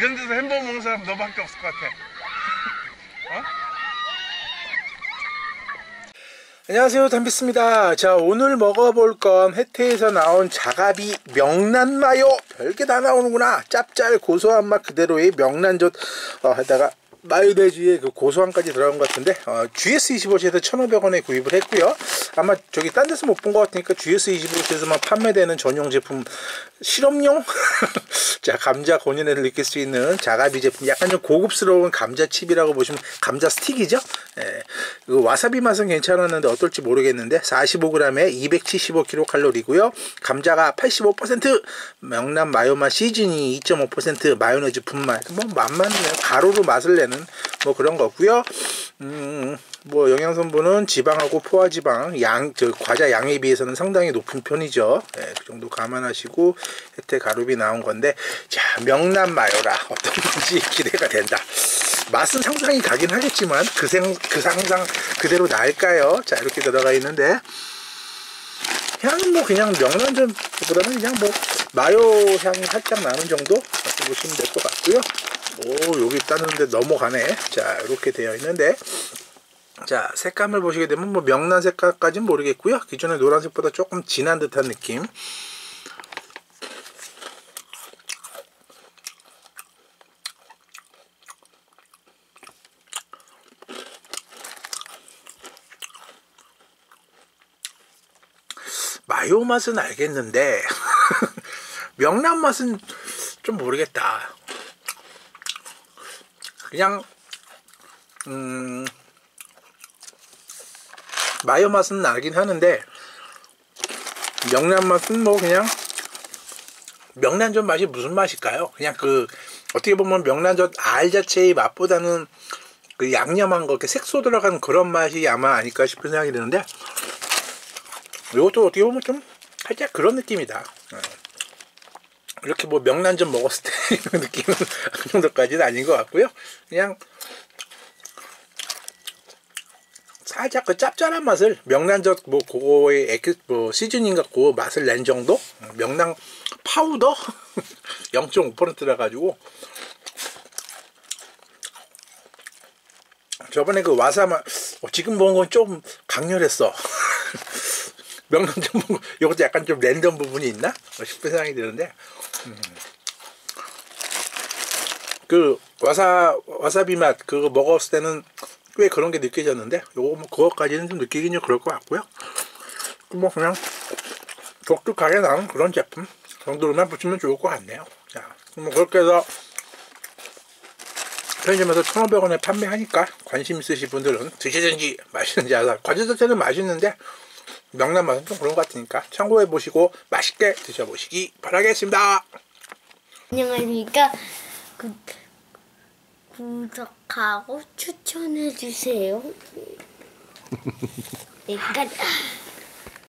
이런 데서 햄버거 먹는 사람 너밖에 없을 것 같아. 어? 안녕하세요 담비스입니다. 자 오늘 먹어볼 건 혜태에서 나온 자가비 명란마요. 별게 다 나오는구나. 짭짤 고소한 맛 그대로의 명란젓. 어, 에다가 마요네즈에 그 고소함까지 들어간 것 같은데 어, GS25시에서 1,500원에 구입을 했고요. 아마 저기 딴 데서 못 본 것 같으니까 GS25시에서만 판매되는 전용 제품 실험용 자 감자 본연을 느낄 수 있는 자가비 제품. 약간 좀 고급스러운 감자칩이라고 보시면 감자 스틱이죠? 예. 그 와사비 맛은 괜찮았는데 어떨지 모르겠는데 45g에 275kcal이고요. 감자가 85% 명란 마요맛 시즈니 2.5% 마요네즈 분말. 뭐 맛만 가루로 맛을 내는 뭐 그런 거고요 음, 뭐 영양 성분은 지방하고 포화지방 양, 저 과자 양에 비해서는 상당히 높은 편이죠. 네, 그 정도 감안하시고 혜택 가루비 나온 건데 자 명란 마요라 어떤 건지 기대가 된다. 맛은 상상이 가긴 하겠지만 그, 생, 그 상상 그대로 나을까요? 자 이렇게 들어가 있는데 향은 뭐 그냥 명란전보다는 그냥 뭐 마요 향이 살짝 나는 정도 보시면 될 것 같고요. 오 여기 따는데 넘어가네. 자 이렇게 되어 있는데. 자 색감을 보시게 되면 뭐 명란 색깔까지는 모르겠고요. 기존의 노란색보다 조금 진한 듯한 느낌. 마요 맛은 알겠는데 명란 맛은 좀 모르겠다 그냥 음 마요 맛은 나긴 하는데 명란 맛은 뭐 그냥 명란젓 맛이 무슨 맛일까요? 그냥 그 어떻게 보면 명란젓 알 자체의 맛보다는 그 양념한 거 색소 들어간 그런 맛이 아마 아닐까 싶은 생각이 드는데 이것도 어떻게 보면 좀 살짝 그런 느낌이다. 어. 이렇게 뭐 명란젓 먹었을 때 이런 느낌은 그 정도까지는 아닌 것 같고요. 그냥 살짝 그 짭짤한 맛을 명란젓 뭐 그거의 에크 뭐 시즈닝 갖고 맛을 낸 정도 명란 파우더 0.5%라 가지고 저번에 그 와사마 어, 지금 먹은 건 좀 강렬했어 명란젓 먹은 거 이것도 약간 좀 랜덤 부분이 있나 싶은 생각이 드는데 음. 그 와사 와사비 맛 그거 먹었을 때는 꽤 그런 게 느껴졌는데 요거 뭐 그것까지는 좀 느끼긴 좀 그럴 것 같고요. 뭐 그냥 독특하게 나온 그런 제품 정도로만 보시면 좋을 것 같네요. 자, 뭐 그렇게 해서 편의점에서 1,500원에 판매하니까 관심 있으신 분들은 드시든지 마시든지 하사 과자 자체는 맛있는데 명란 맛은 좀 그런 것 같으니까 참고해 보시고 맛있게 드셔보시기 바라겠습니다 안녕하십니까. 그, 구독하고 추천해 주세요. 여기까지.